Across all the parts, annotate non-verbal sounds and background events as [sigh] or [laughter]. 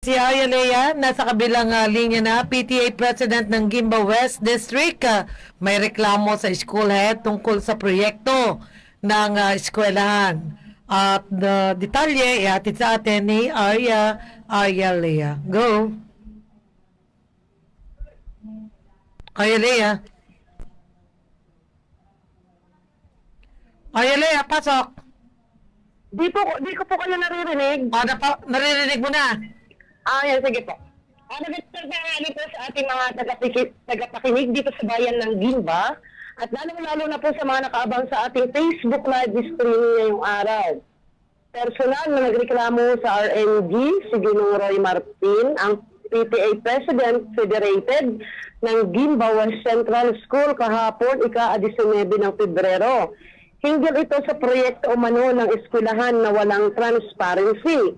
Si Aya Lea, nasa kabilang ah, linya na, PTA President ng Gimba West District. Ah, may reklamo sa school head tungkol sa proyekto ng ah, eskwelahan. At the detalye, ihatid sa atin ni Arya Aya Lea. Go! Aya Lea. Aya Lea, pasok! Di po, di ko po kayo naririnig. Ah, napa- naririnig mo na. Ah, yan, sige po. Ah, nagtatangali po sa ating mga tagapakinig dito sa bayan ng Gimba at lalong-lalo na po sa mga nakaabang sa ating Facebook live stream ngayong araw. Personal na nagreklamo sa RNG, si Ginong Roy Martin, ang PTA President Federated ng Gimba West Central School kahapon, ika-19 ng Pebrero. Hinggil ito sa proyekto umano ng eskwelahan na walang transparency.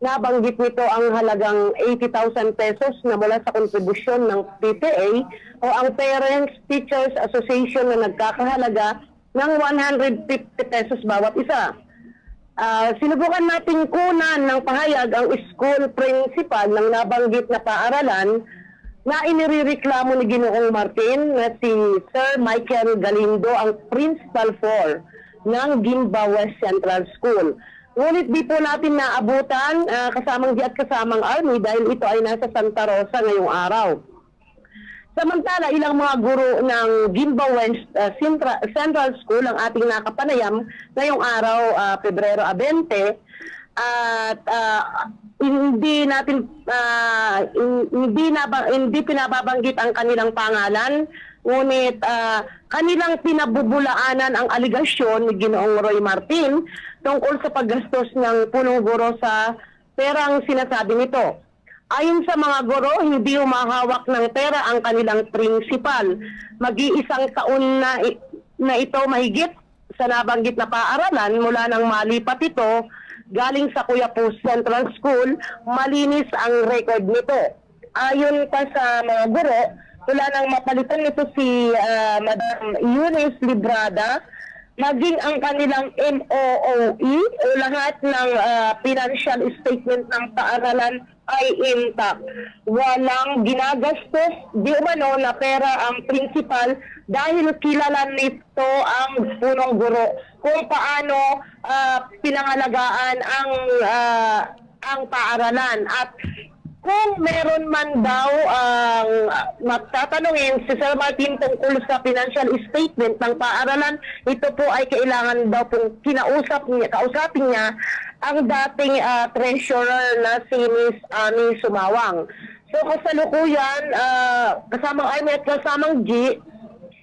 Nabanggit nito ang halagang 80,000 pesos na mula sa kontribusyon ng PTA o ang Parents Teachers Association na nagkakahalaga ng 150 pesos bawat isa. Ah, sinubukan nating kunan ng pahayag ang school principal ng nabanggit na paaralan na inireklamo ni Ginoong Martin na si Sir Michael Galindo ang principal for ng Gimba West Central School. Ngunit di po natin naabutan ah, kasamang di at kasamang army dahil ito ay nasa Santa Rosa ngayong araw. Samantala, ilang mga guro ng Gimba West uh, Centra- Central School ang ating nakapanayam ngayong araw, uh, Pebrero 20, at ah, hindi natin ah, hin- hindi na hindi pinababanggit ang kanilang pangalan ngunit ah, kanilang pinabubulaanan ang aligasyon ni Ginoong Roy Martin tungkol sa paggastos ng punong guro sa perang sinasabi nito. Ayon sa mga guro, hindi umahawak ng pera ang kanilang principal. Mag-iisang taon na, na ito mahigit sa nabanggit na paaralan mula nang malipat ito galing sa Kuyapo Central School, malinis ang record nito. Ayon pa sa mga guro, wala nang mapalitan nito si ah, Madam Eunice Librada, maging ang kanilang MOOE o lahat ng ah, financial statement ng paaralan ay intact. Walang ginagastos, di umano na pera ang principal dahil kilala nito ang punong guro kung paano ah, pinangalagaan ang ah, ang paaralan at kung meron man daw ang uh, magtatanungin si Sir Martin tungkol sa financial statement ng paaralan, ito po ay kailangan daw pong kinausap niya, kausapin niya ang dating ah, treasurer na si Miss Ami Sumawang. So kasalukuyan, ah, kasamang Army at kasamang G,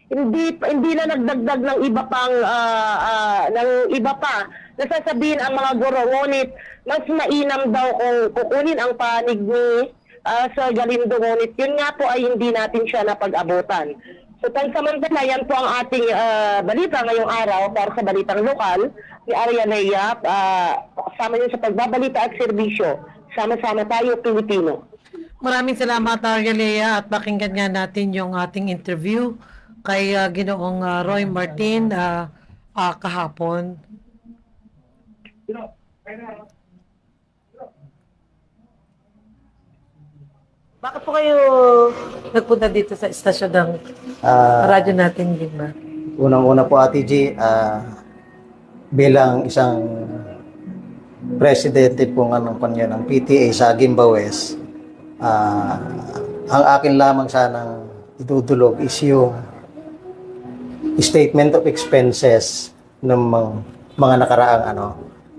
hindi hindi na nagdagdag ng iba pang ah, ah, ng iba pa nasasabihin ang mga guro ngunit mas mainam daw kung kukunin ang panig ni ah, Sir Galindo ngunit yun nga po ay hindi natin siya napag-abutan. So pansamantala yan po ang ating ah, balita ngayong araw para sa balitang lokal. Ni Arya Leia uh, kasama niyo sa pagbabalita at serbisyo. Sama-sama tayo Pilipino. Maraming salamat, Arya Lea, at pakinggan nga natin yung ating interview kay ah, Ginoong ah, Roy Martin ah, ah, kahapon. Bakit po kayo nagpunta dito sa istasyon ng Ah, radyo natin, di ba? Unang-una po Ate G, ah, bilang isang presidente po ng ano, kanya ng PTA sa Gimba West, ah, ang akin lamang sanang idudulog is yung statement of expenses ng mga, mga nakaraang ano,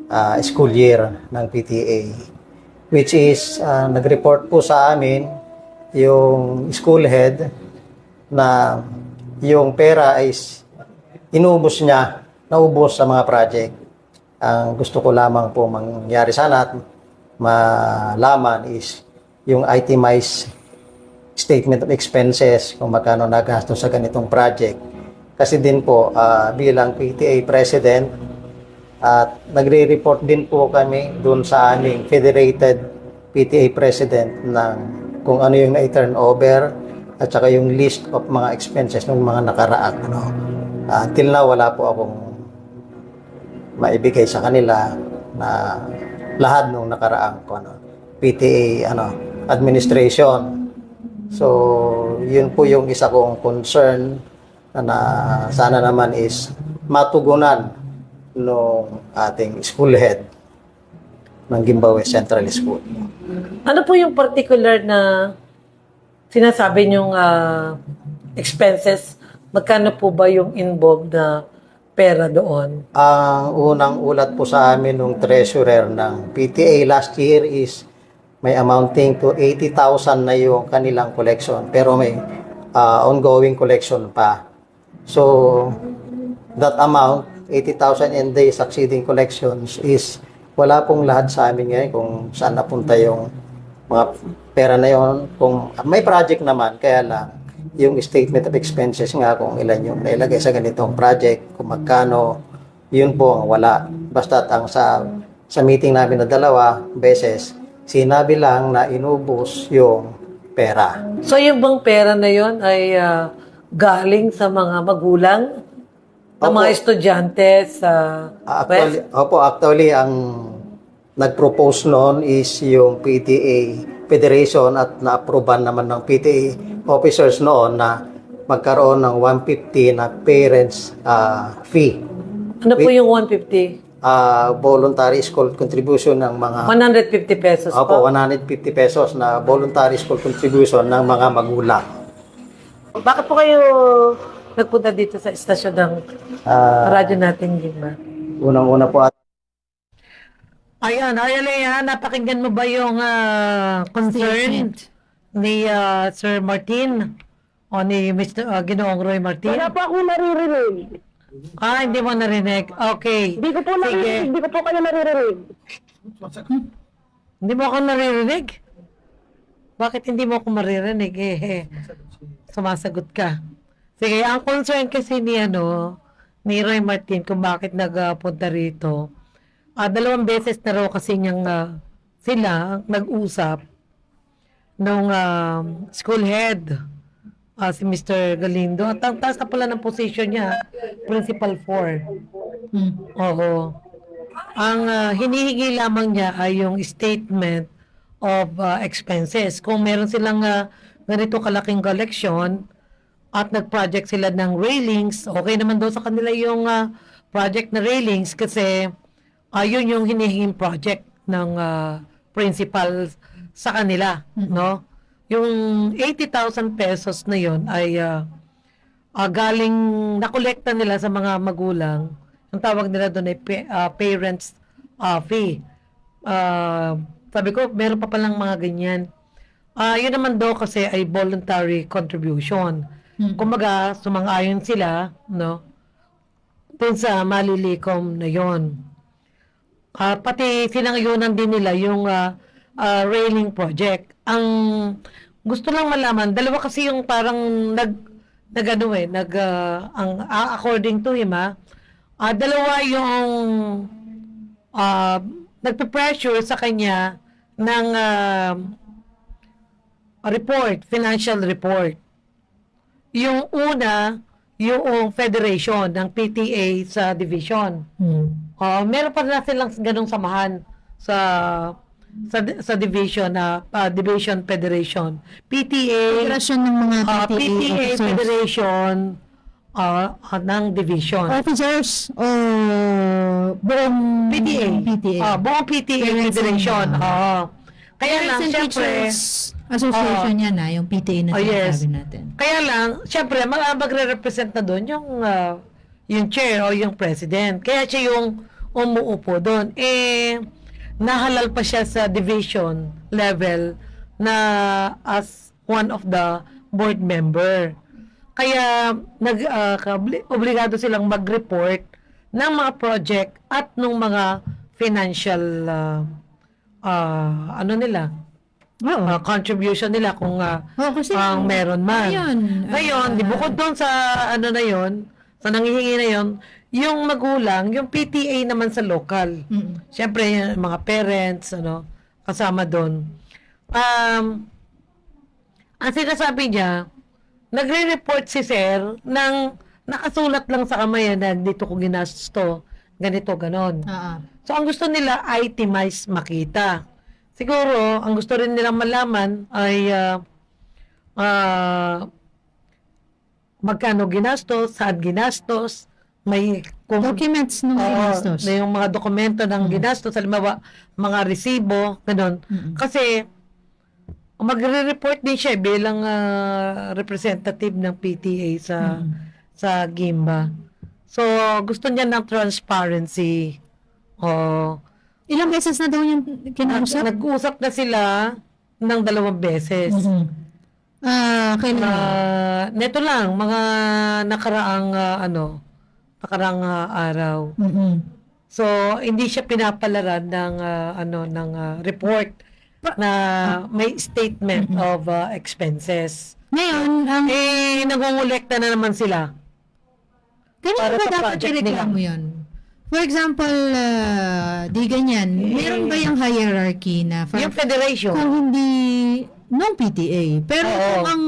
ah, school year ng PTA which is ah, nag-report po sa amin yung school head na yung pera ay s- inubos niya, naubos sa mga project. Ang gusto ko lamang po mangyari sana at malaman is yung itemized statement of expenses kung magkano nagastos sa ganitong project. Kasi din po ah, bilang PTA president at nagre-report din po kami doon sa aming federated PTA president ng kung ano yung na-turn over at saka yung list of mga expenses ng mga nakaraang ano. Ah, till now wala po akong maibigay sa kanila na lahat ng nakaraang ko ano. PTA ano, administration. So, yun po yung isa kong concern na sana naman is matugunan ng ating school head ng Gimbawe Central School. Ano po yung particular na sinasabi niyong ah, expenses? Magkano po ba yung involved na pera doon? Ang unang ulat po sa amin ng treasurer ng PTA last year is may amounting to 80,000 na yung kanilang collection pero may ah, ongoing collection pa. So that amount 80,000 and the succeeding collections is wala pong lahat sa amin ngayon kung saan napunta yung mga pera na yon kung may project naman kaya lang yung statement of expenses nga kung ilan yung nailagay sa ganitong project kung magkano yun po wala. Basta ang sa sa meeting namin na dalawa beses sinabi lang na inubos yung pera. So yung bang pera na yon ay ah, galing sa mga magulang ng Opo. mga estudyante sa Actually, opo, actually, ang nag-propose noon is yung PTA Federation at na-approvean naman ng PTA officers noon na magkaroon ng 150 na parents ah, fee. Ano po yung 150? Ah, voluntary school contribution ng mga 150 pesos Opo, po? 150 pesos na voluntary school contribution ng mga magulang. Bakit po kayo nagpunta dito sa estasyon ng Ah, radyo natin, Gimba? unang-una po at Ayan, ay Alea, napakinggan mo ba yung ah, concern ni ah, Sir Martin o ni Mr. ah, Ginoong Roy Martin? Wala po ako naririnig. Ah, hindi mo narinig. Okay. Hindi ko po naririnig. Sige. Hindi ko po kayo naririnig. Hindi mo ako naririnig? Bakit hindi mo ako maririnig? Eh, sumasagot ka. Sige, ang concern kasi ni ano, ni Roy Martin kung bakit nagpunta rito, ah dalawang beses na raw kasi niyang ah, sila nag-usap nung ah, school head ah, si Mr. Galindo. At ang taas na pala ng position niya, Principal 4. Oo. Ang ah, hinihingi lamang niya ay yung statement of ah, expenses. Kung meron silang ah, ganito kalaking collection at nag-project sila ng railings, okay naman daw sa kanila yung ah, project na railings kasi ayun yung hinihinging project ng ah, principal sa kanila, no? Yung 80,000 pesos na yon ay ah, ah, galing nakolekta nila sa mga magulang. Ang tawag nila doon ay pa- ah, parents ah, fee. Ah, sabi ko, meron pa palang mga ganyan. Ah, yun naman daw kasi ay voluntary contribution. Kumbaga, sumang-ayon sila, no? Dun sa malilikom na yon. Ah, pati sinangayunan din nila yung ah, ah, railing project. Ang gusto lang malaman, dalawa kasi yung parang nag nag ano eh, nag ah, ang ah, according to him ah, ah, dalawa yung ah, nagpe-pressure sa kanya ng ah, report, financial report. Yung una, yung federation ng PTA sa division. Ah, meron pa na silang ganong samahan sa sa sa division na ah, division federation. PTA Federasyon ng mga PTA, PTA officers. federation ah, ah, ng division. Officers o buong PTA. PTA. Ah, buong PTA Parents federation. Oo. Kaya Parents lang, syempre, Teachers Association yan na, yung PTA na Oh, yes. natin. Kaya lang, syempre, mag- magre-represent na doon yung, ah, yung chair o yung president. Kaya siya yung umuupo doon. Eh, nahalal pa siya sa division level na as one of the board member. Kaya nag ah, kabli- obligado silang mag-report ng mga project at ng mga financial ah, ah, ano nila, Oo. ah, contribution nila kung ah, Oo, kasi ang meron man. Ayun. Ngayon, di ah, bukod doon sa ano na yon, sa nangihingi na yon, yung magulang, yung PTA naman sa local. mm, Siyempre, yung mga parents, ano, kasama doon. Um, ang sinasabi niya, nagre-report si Sir ng nakasulat lang sa kamay na dito ko ginastos to, ganito, ganon. oo. So, ang gusto nila, itemize makita. Siguro, ang gusto rin nilang malaman ay ah, ah, magkano ginastos, saan ginastos, may kung Documents ng Oo, ginastos. na yung mga dokumento ng ginastos, halimbawa, mga resibo, ganun. Mm-mm. Kasi, magre-report din siya bilang ah, representative ng PTA sa Mm. sa Gimba. So, gusto niya ng transparency. Oh, Ilang beses na daw yung kinausap? nag-usap na sila ng dalawang beses. Mhm. Ah, kailan? Ah, neto lang, mga nakaraang ah, ano, nakaraang ah, araw. Mhm. So, hindi siya pinapalaran ng ah, ano ng ah, report na may statement of ah, expenses. Ngayon, ang Eh nangongolekta na naman sila. Ganun Para ba sa dapat project ireklamo yun? For example, uh, di ganyan, meron ba yung hierarchy na for, Yung federation. kung hindi non-PTA? Pero Oo. kung ang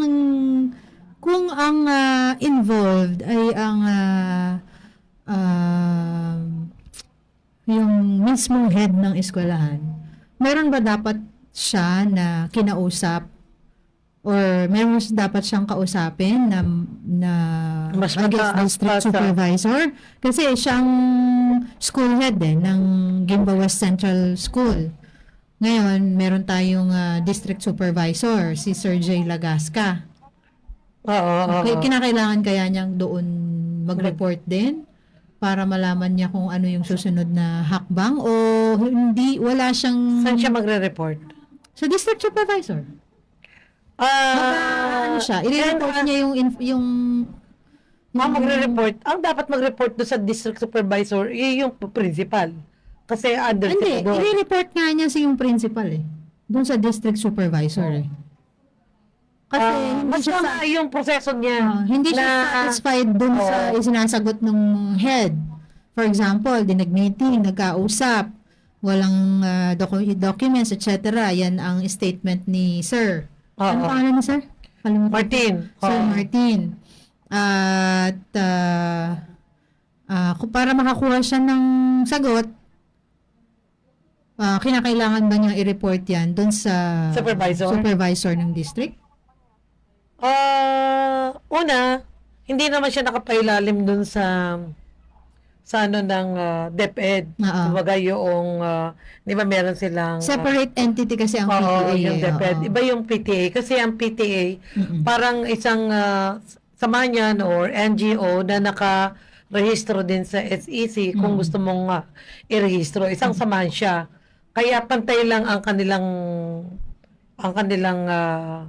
kung ang ah, involved ay ang ah, ah, yung mismong head ng eskwelahan, meron ba dapat siya na kinausap or meron dapat siyang kausapin na na Mas I guess, district supervisor kasi siyang school head eh ng Gimba West Central School. Ngayon, meron tayong ah, district supervisor, si Sir J. Lagasca. Oo, oo, Kaya oo. kinakailangan kaya niyang doon mag-report din para malaman niya kung ano yung susunod na hakbang o hindi, wala siyang Saan siya magre-report? sa district supervisor. Ah, ano siya, i-report niya yung inf- yung ah, magre-report. Ang dapat mag-report do sa district supervisor, eh, yung principal. Kasi under Hindi, sila doon. i-report nga niya si yung principal eh. Doon sa district supervisor eh. Kasi Ah, hindi mas siya, tama yung proseso niya. ah, hindi siya na- satisfied doon sa Oo. isinasagot ng head. For example, di nag-meeting, nagkausap, walang ah, docu- documents, etc. Yan ang statement ni Sir. Ano pangalan ni Sir? Kalimutan ko. Martin. Sir Oo. Martin. At ah, kung para makakuha siya ng sagot, ah, kinakailangan ba niyang i-report yan doon sa Supervisor? supervisor ng district? Ah, una, hindi naman siya nakapailalim dun sa sa ano ng ah, DepEd. Oo. Kumbaga yung, ah, di ba meron silang... ah, Separate entity kasi ang Oo, PTA. yung eh, DepEd. oo. Iba yung PTA. Kasi ang PTA, Mm-mm. parang isang uh, samanyan or NGO na naka-rehistro din sa SEC kung Mm. gusto mong uh, i-rehistro. Isang samahan siya. Kaya pantay lang ang kanilang ang kanilang ah,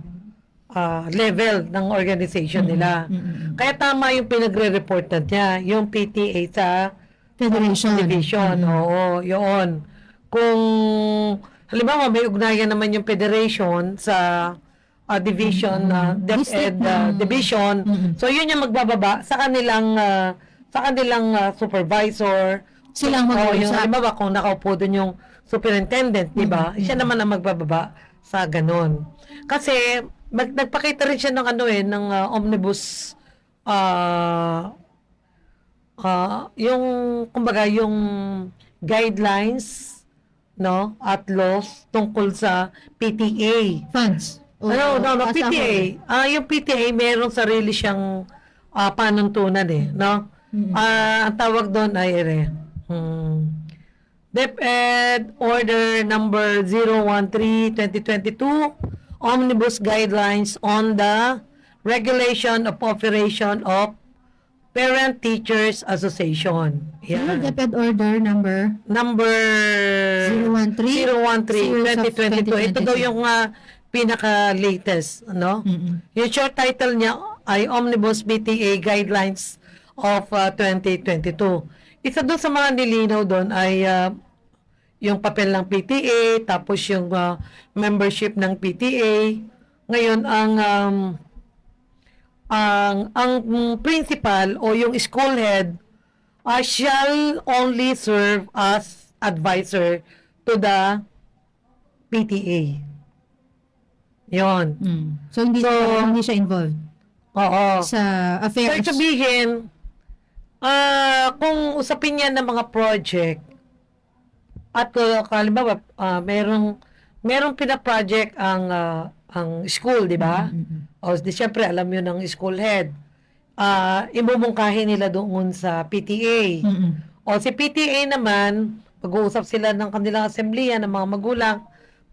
ah, level ng organization nila. Mm-mm. Kaya tama yung pinagre-report na niya, yung PTA sa Federation. Division, oo, yun. Kung, halimbawa, may ugnayan naman yung federation sa ah, division, na District DepEd ng- division. Mm-mm. So, yun yung magbababa sa kanilang ah, sa kanilang ah, supervisor. Silang Oo, mag-uusap. yung halimbawa, kung nakaupo doon yung superintendent, di ba? Siya naman ang magbababa sa ganon. Kasi, mag, nagpakita rin siya ng ano eh, ng ah, omnibus ah ah, yung kumbaga yung guidelines no at laws tungkol sa PTA. Funds. O- no, no, no, PTA. Ah, yung PTA meron sarili siyang ah, panuntunan eh, no? Mm. Ah, ang tawag doon ay ere. Hmm. DepEd Order number 013-2022 Omnibus Guidelines on the Regulation of Operation of Parent Teachers Association. Yan. DepEd order number Number 013 013 2022. Ito daw yung ah, pinaka-latest, ano? Mm-mm. Yung short title niya ay Omnibus BTA Guidelines of ah, 2022. Isa doon sa mga nilinaw doon ay ah, yung papel ng PTA, tapos yung ah, membership ng PTA. Ngayon, ang um, ang ang principal o yung school head ah, shall only serve as advisor to the PTA. Yon. Mm. So, hindi, So, siya, hindi siya involved Oo. sa So, affairs. sabihin, ah kung usapin niya ng mga project, at uh, kalimbawa, ah, merong, merong pina-project ang ah, ang school, di ba? Mm-mm. O, di syempre, alam yun ng school head. Ah, imumungkahi nila doon sa PTA. Mm-mm. O si PTA naman, pag-uusap sila ng kanilang assembly ng mga magulang,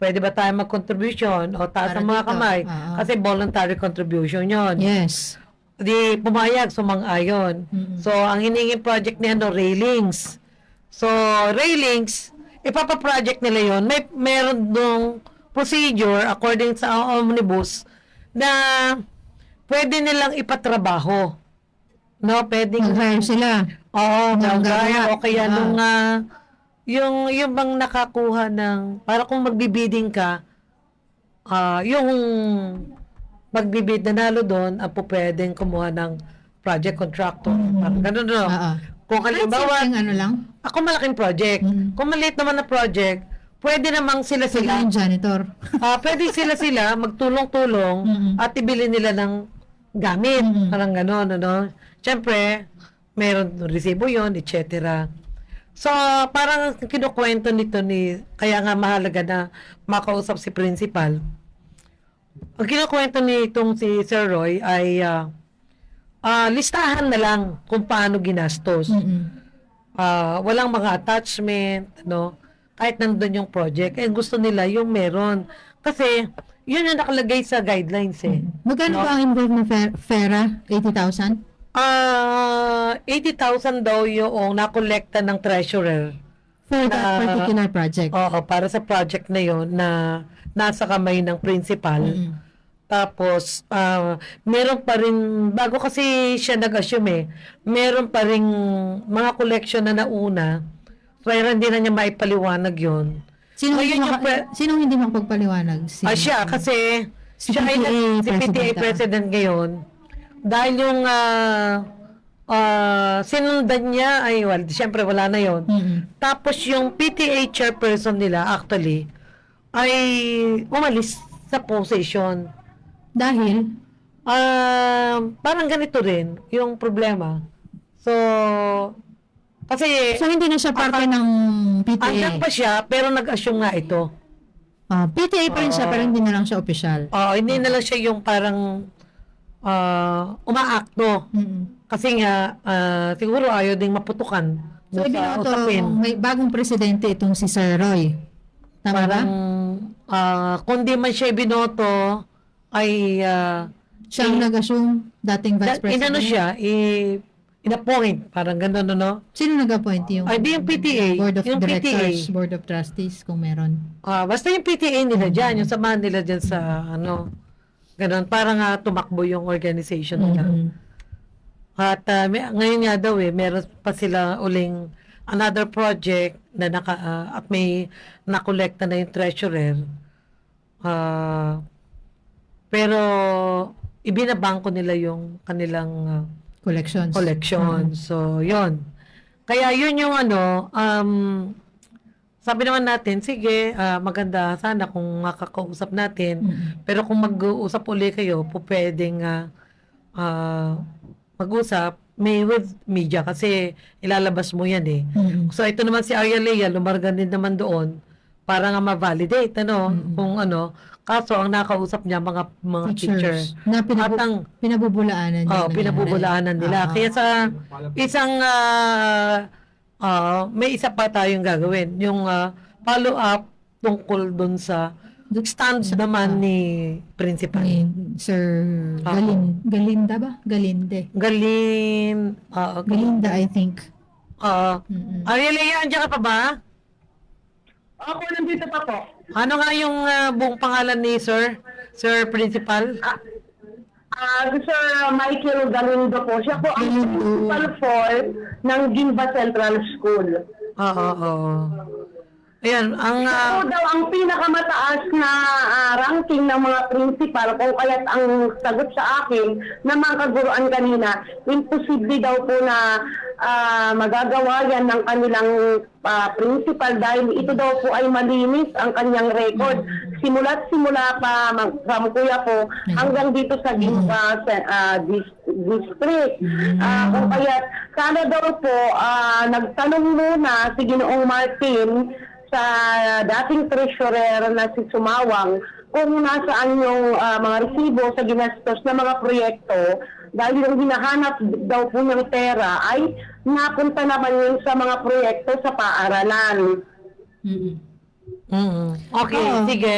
pwede ba tayo mag-contribution o taas Para ang mga dito. kamay? Oo. Kasi voluntary contribution yon. Yes. Di pumayag, sumang-ayon. Mm-mm. So, ang hiningin project niya, no, railings. So, railings, ipapa-project nila yon May meron dong procedure according sa omnibus na pwede nilang ipatrabaho. No, pwedeng Mag-hire sila. Oo, gagawa. o kaya Ah. nung ah, yung yung bang nakakuha ng para kung magbibiding ka ah yung magbibid na nalo doon ang po pwedeng kumuha ng project contractor. Parang ganun no. Oo. Kung halimbawa, ano lang. ako malaking project. Mm. Kung maliit naman na project, pwede namang sila Sila sila. yung janitor. Ah, pwede sila sila magtulong-tulong Mm-mm. at ibili nila ng gamit. Mm-mm. Parang gano'n, ano. Siyempre, meron resibo yon etc. So, parang kinukwento nito ni, kaya nga mahalaga na makausap si principal. Ang kinukwento nitong si Sir Roy ay ah, ah, listahan na lang kung paano ginastos. Mm-mm. Ah, walang mga attachment, no? Kahit nandun yung project, eh gusto nila yung meron. Kasi, yun yung nakalagay sa guidelines eh. Magkano No? ba ang involved ng Fer- FERA? 80,000? Ah, 80,000 daw yung nakolekta ng treasurer. For that Na- particular project. Oo, para sa project na yon na nasa kamay ng principal. Mm-mm. Tapos, ah, meron pa rin, bago kasi siya nag-assume eh, meron pa rin mga collection na nauna, pero hindi na niya maipaliwanag yon. Sino Ngayon hindi, yung maka- pre- sinong hindi makapagpaliwanag? Si, Ah, siya, kasi Si siya ay PTA nag- si PTA president, president ngayon. Dahil yung ah, ah, sinundan niya, ay, well, siyempre wala na yon. Mm-mm. Tapos yung PTA chairperson nila, actually, ay umalis sa position. Dahil, Ah, parang ganito rin yung problema. So, kasi so hindi na siya parte ng PTA. andyan pa siya, pero nag-assume nga ito. Ah, PTA pa rin siya, pero hindi na lang siya official. Oo, hindi na lang siya yung parang ah, umaakto. Mm-mm. Kasi nga, ah, siguro ayaw ding maputukan So, sa ibinoto, usapin. may bagong presidente itong si Sir Roy. Tama ba? Parang, ah, kung di man siya binoto, ay, ah, Siya ang nag-assume, dating vice da- president. inano siya, i- in-appoint, parang gano'n, ano? Sino nag-appoint yung Ay, di yung PTA. Board of Yung Directors, PTA. Board of Trustees, kung meron. Ah, basta yung PTA nila dyan, yung samahan nila dyan sa, ano, gano'n, para nga tumakbo yung organization nila. Mm-mm. At ah, may- ngayon nga daw eh, meron pa sila uling another project na naka, ah, at may nakolekta na yung treasurer. Ah, pero ibinabangko nila yung kanilang ah, Collections. collection. So, yon Kaya yun yung ano, um, sabi naman natin, sige, ah, maganda sana kung makakausap natin. Mm-mm. Pero kung mag-uusap uli kayo, po pwedeng ah, ah, mag-usap, may with media kasi ilalabas mo yan eh. Mm-mm. So ito naman si Arya Lea, lumargan din naman doon para nga ma-validate, ano, Mm-mm. kung ano. Kaso ang nakausap niya mga mga teacher. Teachers. Na pinabu- At ang pinabubulaanan niya. oh, pinabubulaanan nila. Ah. Kaya sa isang ah, ah, may isa pa tayong gagawin, yung ah, follow up tungkol doon sa stand naman ni principal. ni Sir Ah. Galin, Galinda ba? Galinde. Galin, ah, Galinda, I think. ah, Mm-mm. Arya Lea, andyan ka pa ba? Ako nandito pa po. Ano nga yung ah, buong pangalan ni Sir? Sir Principal? Ah, Sir Michael Galindo po. Siya po ang Galindo. principal for ng Gimba Central School. Oo, oo. Ayan, ang... Siya ah, po daw ang pinakamataas na ah, ranking ng mga principal kung kaya't ang sagot sa akin na mga kaguruan kanina, imposible daw po na ah, magagawa yan ng kanilang ah, principal dahil ito daw po ay malinis ang kanyang record. Simula't simula pa from kuya po hanggang dito sa ah, dis- district. Ah, kung kaya sana daw po ah, nagtanong muna si Ginoong Martin sa dating treasurer na si Sumawang kung nasaan yung ah, mga resibo sa ginastos na mga proyekto dahil yung hinahanap daw po ng pera ay napunta naman yun sa mga proyekto sa paaralan. Mm-mm. Mm. Okay, Oo. sige.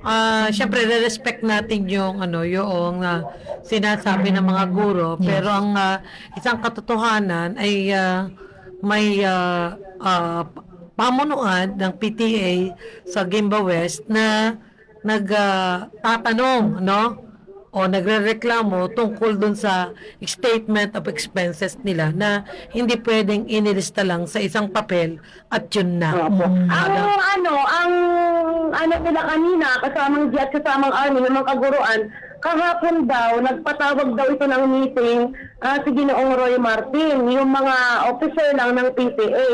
Ah, syempre respect natin yung ano, yung ah, sinasabi ng mga guro, Yes. pero ang ah, isang katotohanan ay ah, may ah, ah, pamunuan ng PTA sa Gimba West na nagtatanong, no? o nagrereklamo tungkol dun sa statement of expenses nila na hindi pwedeng inilista lang sa isang papel at yun na. Opo. Mm. Ang ano, ang ano nila kanina, kasamang jet, kasamang army, ng mga kaguruan, kahapon daw, nagpatawag daw ito ng meeting ah, si Ginoong Roy Martin, yung mga officer lang ng PTA.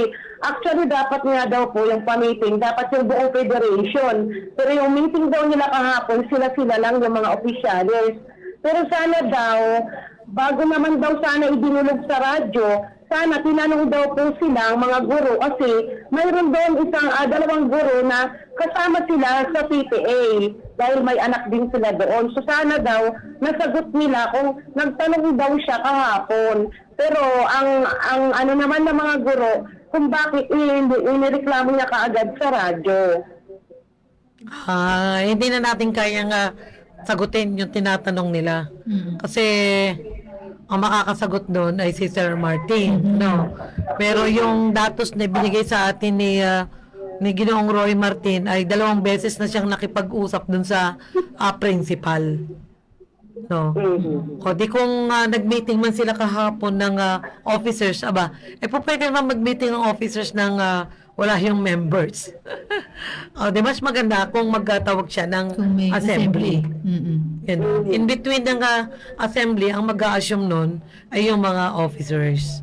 Actually, dapat nga daw po yung pa-meeting, dapat yung buong federation. Pero yung meeting daw nila kahapon, sila-sila lang yung mga opisyalis. Pero sana daw, bago naman daw sana idinulog sa radyo, sana tinanong daw po sila ang mga guro kasi mayroon doon isang ah, dalawang guro na kasama sila sa PTA dahil may anak din sila doon. So sana daw nasagot nila kung nagtanong daw siya kahapon. Pero ang ang ano naman ng mga guro kung bakit in- inireklamo niya kaagad sa radyo. Ah, hindi na natin kayang ah, sagutin yung tinatanong nila. Mm-mm. Kasi ang makakasagot doon ay si Sir Martin, no? Pero yung datos na binigay sa atin ni ah, ni Ginoong Roy Martin ay dalawang beses na siyang nakipag-usap doon sa ah, principal. No. Mhm. O di kung ah, nag-meeting man sila kahapon ng ah, officers, aba, eh po pwede naman mag-meeting ng officers ng ah, wala yung members. [laughs] o di mas maganda kung magtatawag siya ng may assembly. Mm-mm. Yun. In between ng ah, assembly, ang mag-a-assume nun ay yung mga officers.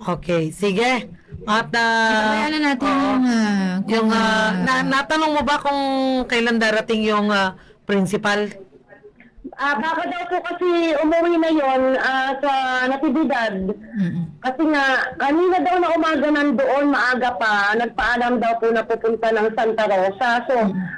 Okay, sige. At ah, Kaya na natin oo. yung, ah, kung, yung ah, ah, na, natanong mo ba kung kailan darating yung ah, principal? Ah, baka daw po kasi umuwi na yon ah, sa natividad. mm-mm. Kasi nga, kanina daw na umaga nandoon, maaga pa, nagpaalam daw po na pupunta ng Santa Rosa. So,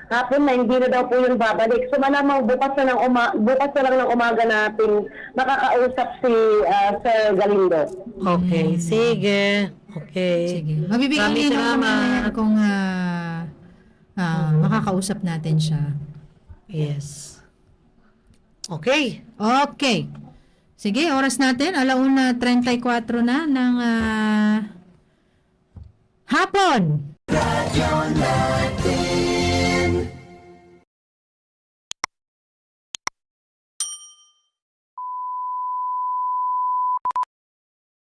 hapon na, hindi na daw po yung babalik. So, malamang bukas na, ng uma- bukas na lang ng umaga natin makakausap si ah, Sir Galindo. Okay, sige. Okay. Sige. Mabibigyan Maraming din naman salamat. yan kung ah, ah, makakausap natin siya. Yes. Okay. Okay. Sige, oras natin. Alauna 34 na ng ah, hapon.